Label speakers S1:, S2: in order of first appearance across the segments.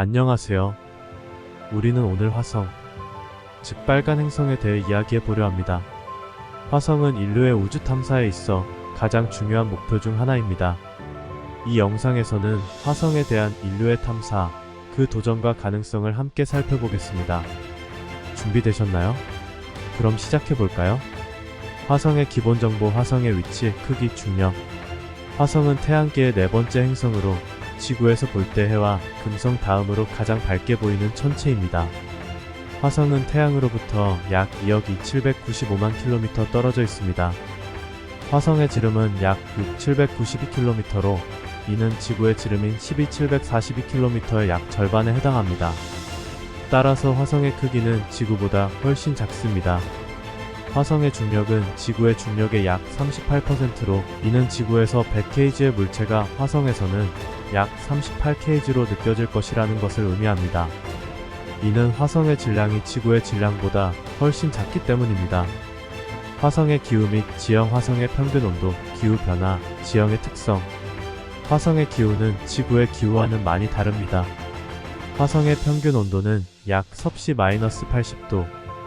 S1: 안녕하세요. 우리는 오늘 화성, 즉 빨간 행성에 대해 이야기해 보려 합니다. 화성은 인류의 우주 탐사에 있어 가장 중요한 목표 중 하나입니다. 이 영상에서는 화성에 대한 인류의 탐사, 그 도전과 가능성을 함께 살펴보겠습니다. 준비되셨나요? 그럼 시작해 볼까요? 화성의 기본 정보 화성의 위치, 크기, 중력. 화성은 태양계의 네 번째 행성으로 지구에서 볼 때 해와 금성 다음으로 가장 밝게 보이는 천체입니다. 화성은 태양으로부터 약 2억 2,795만 킬로미터 떨어져 있습니다. 화성의 지름은 약 6,792km로 이는 지구의 지름인 12,742km의 약 절반에 해당합니다. 따라서 화성의 크기는 지구보다 훨씬 작습니다. 화성의 중력은 지구의 중력의 약 38%로 이는 지구에서 100kg의 물체가 화성에서는 약 38kg로 느껴질 것이라는 것을 의미합니다. 이는 화성의 질량이 지구의 질량보다 훨씬 작기 때문입니다. 화성의 기후 및 지형 화성의 평균 온도, 기후 변화, 지형의 특성. 화성의 기후는 지구의 기후와는 많이 다릅니다. 화성의 평균 온도는 약 섭씨 마이너스 80도,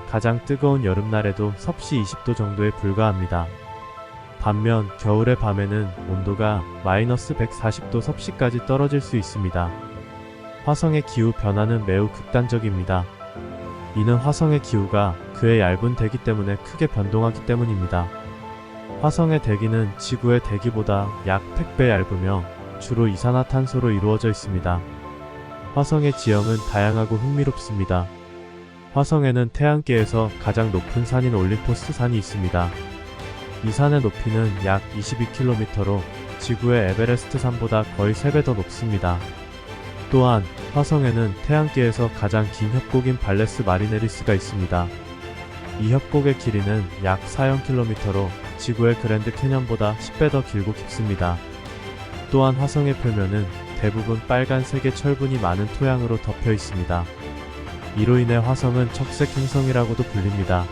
S1: 가장 뜨거운 여름날에도 섭씨 20도 정도에 불과합니다. 반면 겨울의 밤에는 온도가 마이너스 140도 섭씨까지 떨어질 수 있습니다. 화성의 기후 변화는 매우 극단적입니다. 이는 화성의 기후가 그의 얇은 대기 때문에 크게 변동하기 때문입니다. 화성의 대기는 지구의 대기보다 약 100배 얇으며 주로 이산화탄소로 이루어져 있습니다. 화성의 지형은 다양하고 흥미롭습니다. 화성에는 태양계에서 가장 높은 산인 올림포스 산이 있습니다. 이 산의 높이는 약 22km로 지구의 에베레스트 산보다 거의 3배 더 높습니다. 또한 화성에는 태양계에서 가장 긴 협곡인 발레스 마리네리스가 있습니다. 이 협곡의 길이는 약 4km로 지구의 그랜드 캐년보다 10배 더 길고 깊습니다. 또한 화성의 표면은 대부분 빨간색의 철분이 많은 토양으로 덮여 있습니다. 이로 인해 화성은 척색 행성이라고도 불립니다.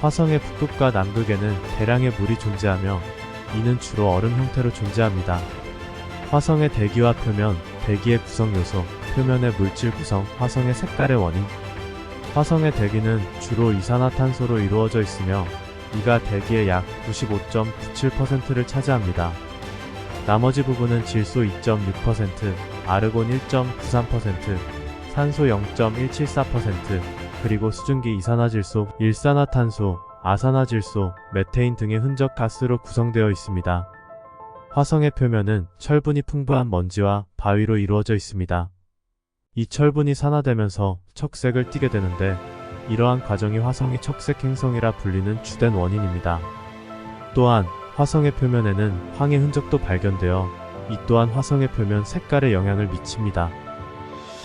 S1: 화성의 북극과 남극에는 대량의 물이 존재하며 이는 주로 얼음 형태로 존재합니다. 화성의 대기와 표면, 대기의 구성 요소, 표면의 물질 구성, 화성의 색깔의 원인. 화성의 대기는 주로 이산화탄소로 이루어져 있으며 이가 대기의 약 95.97%를 차지합니다. 나머지 부분은 질소 2.6%, 아르곤 1.93%, 산소 0.174%, 그리고 수증기 이산화질소, 일산화탄소, 아산화질소, 메테인 등의 흔적 가스로 구성되어 있습니다. 화성의 표면은 철분이 풍부한 먼지와 바위로 이루어져 있습니다. 이 철분이 산화되면서 척색을 띠게 되는데 이러한 과정이 화성이 척색 행성이라 불리는 주된 원인입니다. 또한 화성의 표면에는 황의 흔적도 발견되어 이 또한 화성의 표면 색깔에 영향을 미칩니다.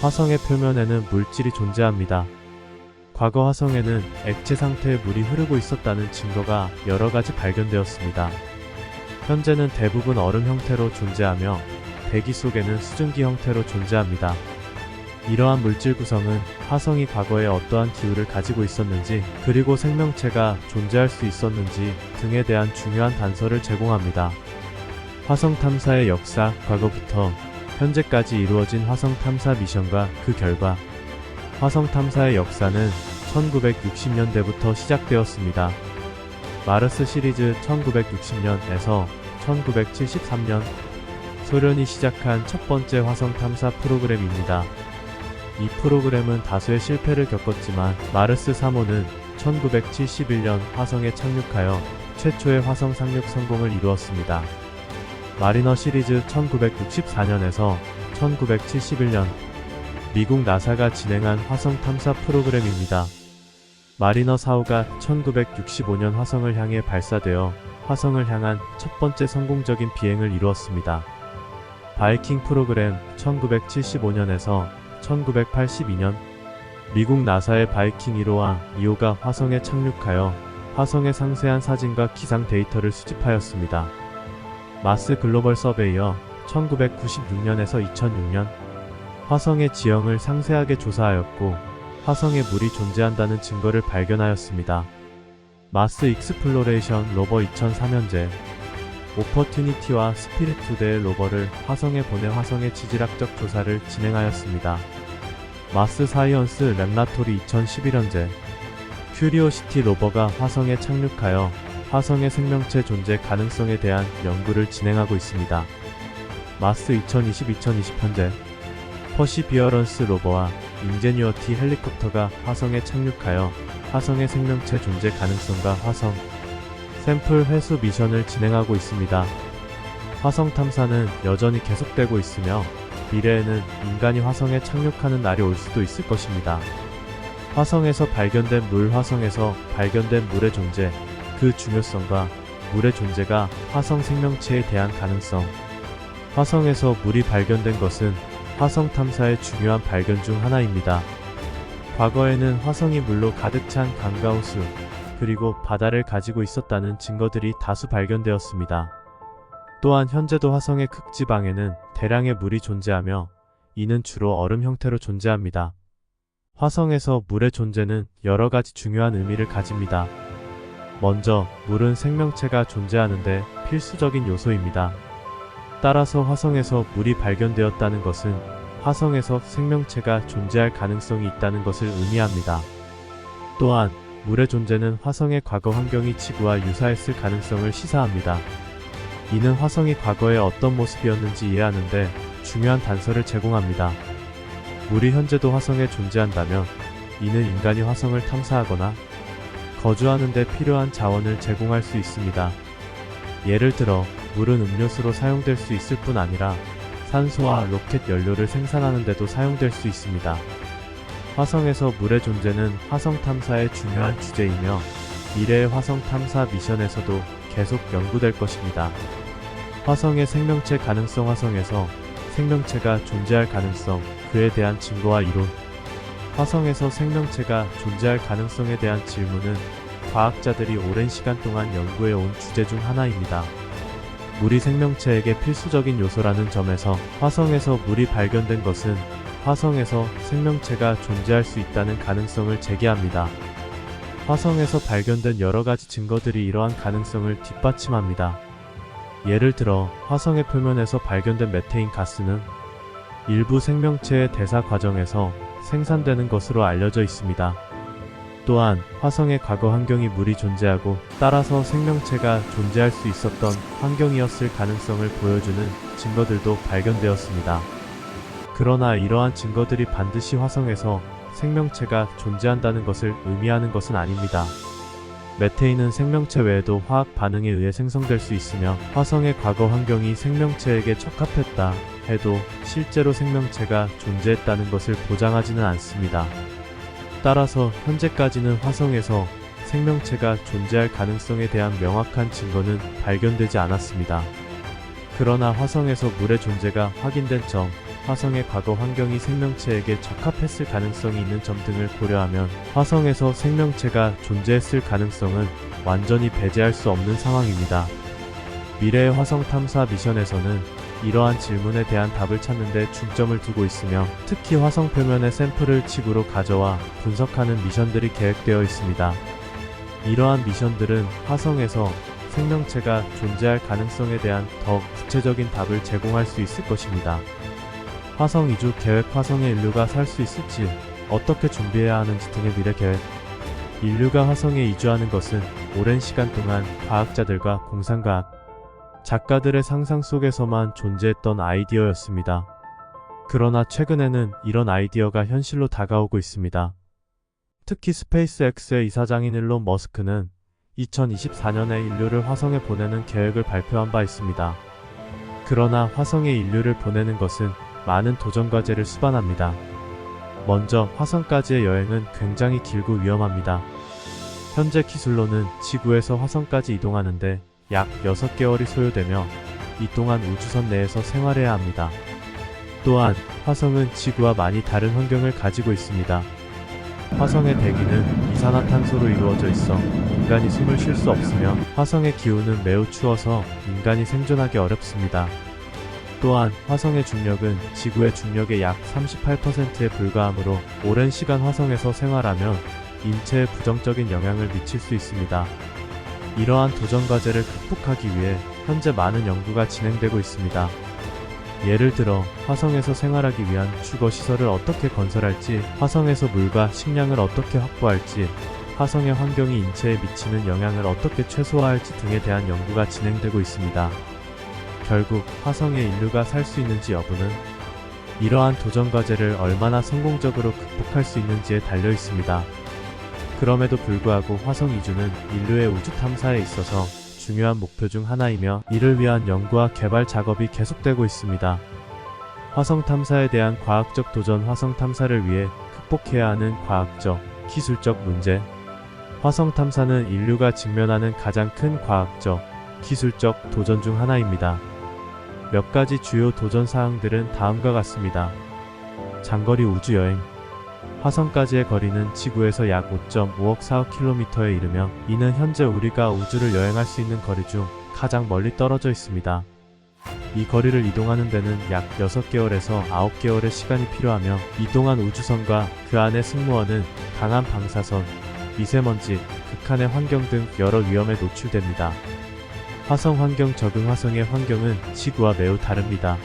S1: 화성의 표면에는 물질이 존재합니다. 과거 화성에는 액체 상태의 물이 흐르고 있었다는 증거가 여러 가지 발견되었습니다. 현재는 대부분 얼음 형태로 존재하며 대기 속에는 수증기 형태로 존재합니다. 이러한 물질 구성은 화성이 과거에 어떠한 기후를 가지고 있었는지 그리고 생명체가 존재할 수 있었는지 등에 대한 중요한 단서를 제공합니다. 화성 탐사의 역사, 과거부터 현재까지 이루어진 화성 탐사 미션과 그 결과 화성 탐사의 역사는 1960년대부터 시작되었습니다. 마르스 시리즈 1960년에서 1973년 소련이 시작한 첫 번째 화성 탐사 프로그램입니다. 이 프로그램은 다수의 실패를 겪었지만 마르스 3호는 1971년 화성에 착륙하여 최초의 화성 상륙 성공을 이루었습니다. 마리너 시리즈 1964년에서 1971년 미국 나사가 진행한 화성 탐사 프로그램입니다. 마리너 4호가 1965년 화성을 향해 발사되어 화성을 향한 첫 번째 성공적인 비행을 이루었습니다. 바이킹 프로그램 1975년에서 1982년 미국 나사의 바이킹 1호와 2호가 화성에 착륙하여 화성의 상세한 사진과 기상 데이터를 수집하였습니다. 마스 글로벌 서베이어 1996년에서 2006년 화성의 지형을 상세하게 조사하였고 화성에 물이 존재한다는 증거를 발견하였습니다. 마스 익스플로레이션 로버 2003년제 오퍼튜니티와 스피릿 투데의 로버를 화성에 보내 화성의 지질학적 조사를 진행하였습니다. 마스 사이언스 랩라토리 2011현재 큐리오시티 로버가 화성에 착륙하여 화성의 생명체 존재 가능성에 대한 연구를 진행하고 있습니다. 마스 2020-2020 현재 퍼시비어런스 로버와 인제뉴어티 헬리콥터가 화성에 착륙하여 화성의 생명체 존재 가능성과 화성 샘플 회수 미션을 진행하고 있습니다. 화성 탐사는 여전히 계속되고 있으며 미래에는 인간이 화성에 착륙하는 날이 올 수도 있을 것입니다. 화성에서 발견된 물 화성에서 발견된 물의 존재, 그 중요성과 물의 존재가 화성 생명체에 대한 가능성. 화성에서 물이 발견된 것은 화성 탐사의 중요한 발견 중 하나입니다. 과거에는 화성이 물로 가득 찬 강가 호수, 그리고 바다를 가지고 있었다는 증거들이 다수 발견되었습니다. 또한 현재도 화성의 극지방에는 대량의 물이 존재하며 이는 주로 얼음 형태로 존재합니다. 화성에서 물의 존재는 여러 가지 중요한 의미를 가집니다. 먼저, 물은 생명체가 존재하는데 필수적인 요소입니다. 따라서 화성에서 물이 발견되었다는 것은 화성에서 생명체가 존재할 가능성이 있다는 것을 의미합니다. 또한, 물의 존재는 화성의 과거 환경이 지구와 유사했을 가능성을 시사합니다. 이는 화성이 과거에 어떤 모습이었는지 이해하는데 중요한 단서를 제공합니다. 물이 현재도 화성에 존재한다면 이는 인간이 화성을 탐사하거나 거주하는 데 필요한 자원을 제공할 수 있습니다. 예를 들어 물은 음료수로 사용될 수 있을 뿐 아니라 산소와 로켓 연료를 생산하는 데도 사용될 수 있습니다. 화성에서 물의 존재는 화성 탐사의 중요한 주제이며 미래의 화성 탐사 미션에서도 계속 연구될 것입니다. 화성의 생명체 가능성 화성에서 생명체가 존재할 가능성, 그에 대한 증거와 이론. 화성에서 생명체가 존재할 가능성에 대한 질문은 과학자들이 오랜 시간 동안 연구해 온 주제 중 하나입니다. 물이 생명체에게 필수적인 요소라는 점에서 화성에서 물이 발견된 것은 화성에서 생명체가 존재할 수 있다는 가능성을 제기합니다. 화성에서 발견된 여러 가지 증거들이 이러한 가능성을 뒷받침합니다. 예를 들어 화성의 표면에서 발견된 메테인 가스는 일부 생명체의 대사 과정에서 생산되는 것으로 알려져 있습니다. 또한 화성의 과거 환경이 물이 존재하고 따라서 생명체가 존재할 수 있었던 환경이었을 가능성을 보여주는 증거들도 발견되었습니다. 그러나 이러한 증거들이 반드시 화성에서 생명체가 존재한다는 것을 의미하는 것은 아닙니다. 메테인은 생명체 외에도 화학 반응에 의해 생성될 수 있으며 화성의 과거 환경이 생명체에게 적합했다 해도 실제로 생명체가 존재했다는 것을 보장하지는 않습니다. 따라서 현재까지는 화성에서 생명체가 존재할 가능성에 대한 명확한 증거는 발견되지 않았습니다. 그러나 화성에서 물의 존재가 확인된 점, 화성의 과거 환경이 생명체에게 적합했을 가능성이 있는 점 등을 고려하면 화성에서 생명체가 존재했을 가능성은 완전히 배제할 수 없는 상황입니다. 미래의 화성 탐사 미션에서는 이러한 질문에 대한 답을 찾는 데 중점을 두고 있으며 특히 화성 표면의 샘플을 지구로 가져와 분석하는 미션들이 계획되어 있습니다. 이러한 미션들은 화성에서 생명체가 존재할 가능성에 대한 더 구체적인 답을 제공할 수 있을 것입니다. 화성 이주 계획 화성에 인류가 살 수 있을지 어떻게 준비해야 하는지 등의 미래 계획 인류가 화성에 이주하는 것은 오랜 시간 동안 과학자들과 공상과학 작가들의 상상 속에서만 존재했던 아이디어였습니다. 그러나 최근에는 이런 아이디어가 현실로 다가오고 있습니다. 특히 스페이스X의 이사장인 일론 머스크는 2024년에 인류를 화성에 보내는 계획을 발표한 바 있습니다. 그러나 화성에 인류를 보내는 것은 많은 도전 과제를 수반합니다. 먼저 화성까지의 여행은 굉장히 길고 위험합니다. 현재 기술로는 지구에서 화성까지 이동하는데 약 6개월이 소요되며 이 동안 우주선 내에서 생활해야 합니다. 또한 화성은 지구와 많이 다른 환경을 가지고 있습니다. 화성의 대기는 이산화탄소로 이루어져 있어 인간이 숨을 쉴 수 없으며 화성의 기후는 매우 추워서 인간이 생존하기 어렵습니다. 또한 화성의 중력은 지구의 중력의 약 38%에 불과하므로 오랜 시간 화성에서 생활하면 인체에 부정적인 영향을 미칠 수 있습니다. 이러한 도전 과제를 극복하기 위해 현재 많은 연구가 진행되고 있습니다. 예를 들어 화성에서 생활하기 위한 주거 시설을 어떻게 건설할지, 화성에서 물과 식량을 어떻게 확보할지, 화성의 환경이 인체에 미치는 영향을 어떻게 최소화할지 등에 대한 연구가 진행되고 있습니다. 결국 화성에 인류가 살 수 있는지 여부는 이러한 도전 과제를 얼마나 성공적으로 극복할 수 있는지에 달려 있습니다. 그럼에도 불구하고 화성 이주는 인류의 우주 탐사에 있어서 중요한 목표 중 하나이며 이를 위한 연구와 개발 작업이 계속되고 있습니다. 화성 탐사에 대한 과학적 도전 화성 탐사를 위해 극복해야 하는 과학적, 기술적 문제 화성 탐사는 인류가 직면하는 가장 큰 과학적, 기술적 도전 중 하나입니다. 몇 가지 주요 도전 사항들은 다음과 같습니다. 장거리 우주 여행. 화성까지의 거리는 지구에서 약 5.5억 4억 킬로미터에 이르며 이는 현재 우리가 우주를 여행할 수 있는 거리 중 가장 멀리 떨어져 있습니다. 이 거리를 이동하는 데는 약 6개월에서 9개월의 시간이 필요하며 이동한 우주선과 그 안의 승무원은 강한 방사선, 미세먼지, 극한의 환경 등 여러 위험에 노출됩니다. 화성 환경 적응 화성의 환경은 지구와 매우 다릅니다.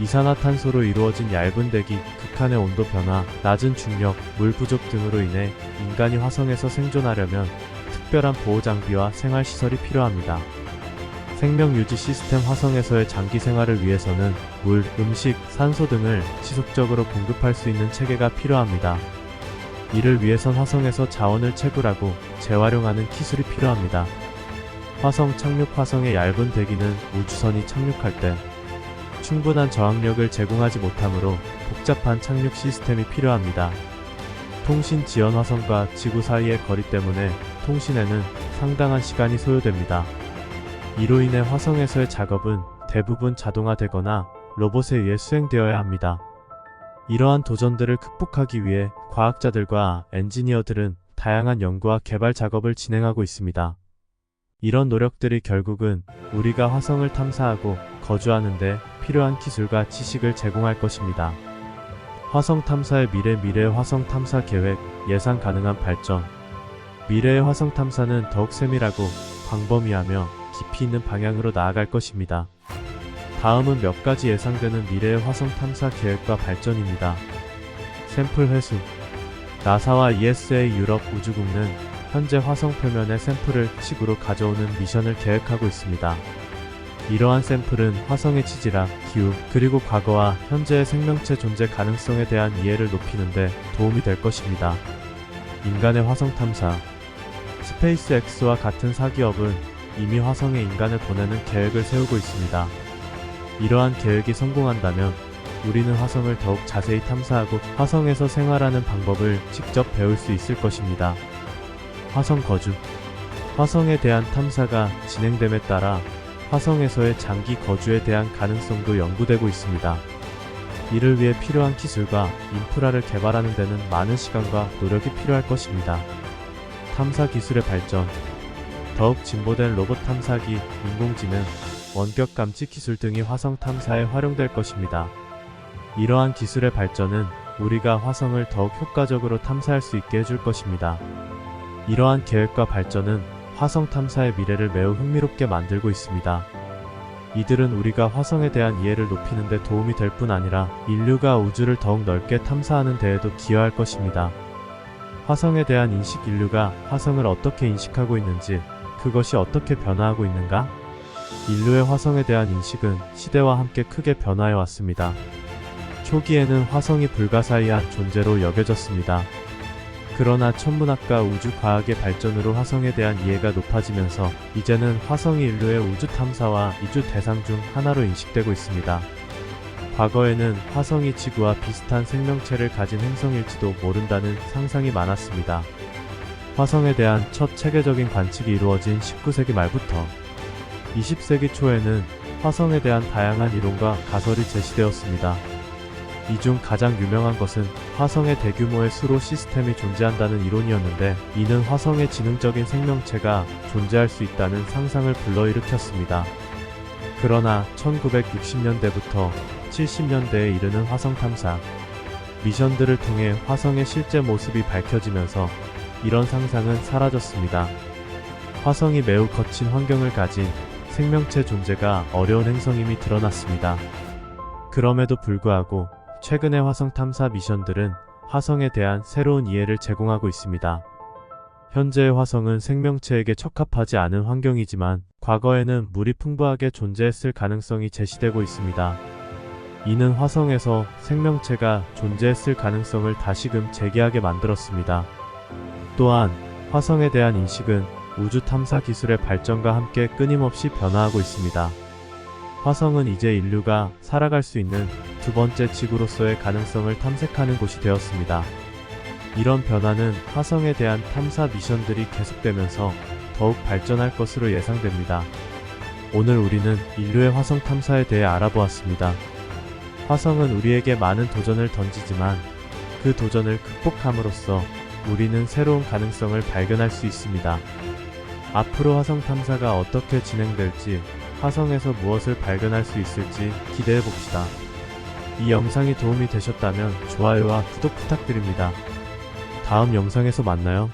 S1: 이산화탄소로 이루어진 얇은 대기, 극한의 온도 변화, 낮은 중력, 물 부족 등으로 인해 인간이 화성에서 생존하려면 특별한 보호 장비와 생활 시설이 필요합니다. 생명 유지 시스템 화성에서의 장기 생활을 위해서는 물, 음식, 산소 등을 지속적으로 공급할 수 있는 체계가 필요합니다. 이를 위해선 화성에서 자원을 채굴하고 재활용하는 기술이 필요합니다. 화성 착륙 화성의 얇은 대기는 우주선이 착륙할 때 충분한 저항력을 제공하지 못하므로 복잡한 착륙 시스템이 필요합니다. 통신 지연 화성과 지구 사이의 거리 때문에 통신에는 상당한 시간이 소요됩니다. 이로 인해 화성에서의 작업은 대부분 자동화되거나 로봇에 의해 수행되어야 합니다. 이러한 도전들을 극복하기 위해 과학자들과 엔지니어들은 다양한 연구와 개발 작업을 진행하고 있습니다. 이런 노력들이 결국은 우리가 화성을 탐사하고 거주하는데 필요한 기술과 지식을 제공할 것입니다. 화성 탐사의 미래 미래의 화성 탐사 계획 예상 가능한 발전 미래의 화성 탐사는 더욱 세밀하고 광범위하며 깊이 있는 방향으로 나아갈 것입니다. 다음은 몇 가지 예상되는 미래의 화성 탐사 계획과 발전입니다. 샘플 회수 나사와 ESA 유럽 우주국은 현재 화성 표면의 샘플을 지구로 가져오는 미션을 계획하고 있습니다. 이러한 샘플은 화성의 지질학, 기후, 그리고 과거와 현재의 생명체 존재 가능성에 대한 이해를 높이는데 도움이 될 것입니다. 인간의 화성 탐사 스페이스X와 같은 사기업은 이미 화성에 인간을 보내는 계획을 세우고 있습니다. 이러한 계획이 성공한다면 우리는 화성을 더욱 자세히 탐사하고 화성에서 생활하는 방법을 직접 배울 수 있을 것입니다. 화성 거주 화성에 대한 탐사가 진행됨에 따라 화성에서의 장기 거주에 대한 가능성도 연구되고 있습니다. 이를 위해 필요한 기술과 인프라를 개발하는 데는 많은 시간과 노력이 필요할 것입니다. 탐사 기술의 발전 더욱 진보된 로봇 탐사기, 인공지능, 원격 감지 기술 등이 화성 탐사에 활용될 것입니다. 이러한 기술의 발전은 우리가 화성을 더욱 효과적으로 탐사할 수 있게 해줄 것입니다. 이러한 계획과 발전은 화성 탐사의 미래를 매우 흥미롭게 만들고 있습니다. 이들은 우리가 화성에 대한 이해를 높이는 데 도움이 될 뿐 아니라 인류가 우주를 더욱 넓게 탐사하는 데에도 기여할 것입니다. 화성에 대한 인식 인류가 화성을 어떻게 인식하고 있는지, 그것이 어떻게 변화하고 있는가? 인류의 화성에 대한 인식은 시대와 함께 크게 변화해 왔습니다. 초기에는 화성이 불가사의한 존재로 여겨졌습니다. 그러나 천문학과 우주과학의 발전으로 화성에 대한 이해가 높아지면서 이제는 화성이 인류의 우주 탐사와 이주 대상 중 하나로 인식되고 있습니다. 과거에는 화성이 지구와 비슷한 생명체를 가진 행성일지도 모른다는 상상이 많았습니다. 화성에 대한 첫 체계적인 관측이 이루어진 19세기 말부터 20세기 초에는 화성에 대한 다양한 이론과 가설이 제시되었습니다. 이 중 가장 유명한 것은 화성의 대규모의 수로 시스템이 존재한다는 이론이었는데 이는 화성의 지능적인 생명체가 존재할 수 있다는 상상을 불러일으켰습니다. 그러나 1960년대부터 70년대에 이르는 화성 탐사 미션들을 통해 화성의 실제 모습이 밝혀지면서 이런 상상은 사라졌습니다. 화성이 매우 거친 환경을 가진 생명체 존재가 어려운 행성임이 드러났습니다. 그럼에도 불구하고 최근의 화성 탐사 미션들은 화성에 대한 새로운 이해를 제공하고 있습니다. 현재의 화성은 생명체에게 적합하지 않은 환경이지만 과거에는 물이 풍부하게 존재했을 가능성이 제시되고 있습니다. 이는 화성에서 생명체가 존재했을 가능성을 다시금 제기하게 만들었습니다. 또한 화성에 대한 인식은 우주 탐사 기술의 발전과 함께 끊임없이 변화하고 있습니다. 화성은 이제 인류가 살아갈 수 있는 두 번째 지구로서의 가능성을 탐색하는 곳이 되었습니다. 이런 변화는 화성에 대한 탐사 미션들이 계속되면서 더욱 발전할 것으로 예상됩니다. 오늘 우리는 인류의 화성 탐사에 대해 알아보았습니다. 화성은 우리에게 많은 도전을 던지지만 그 도전을 극복함으로써 우리는 새로운 가능성을 발견할 수 있습니다. 앞으로 화성 탐사가 어떻게 진행될지, 화성에서 무엇을 발견할 수 있을지 기대해 봅시다. 이 영상이 도움이 되셨다면 좋아요와 구독 부탁드립니다. 다음 영상에서 만나요.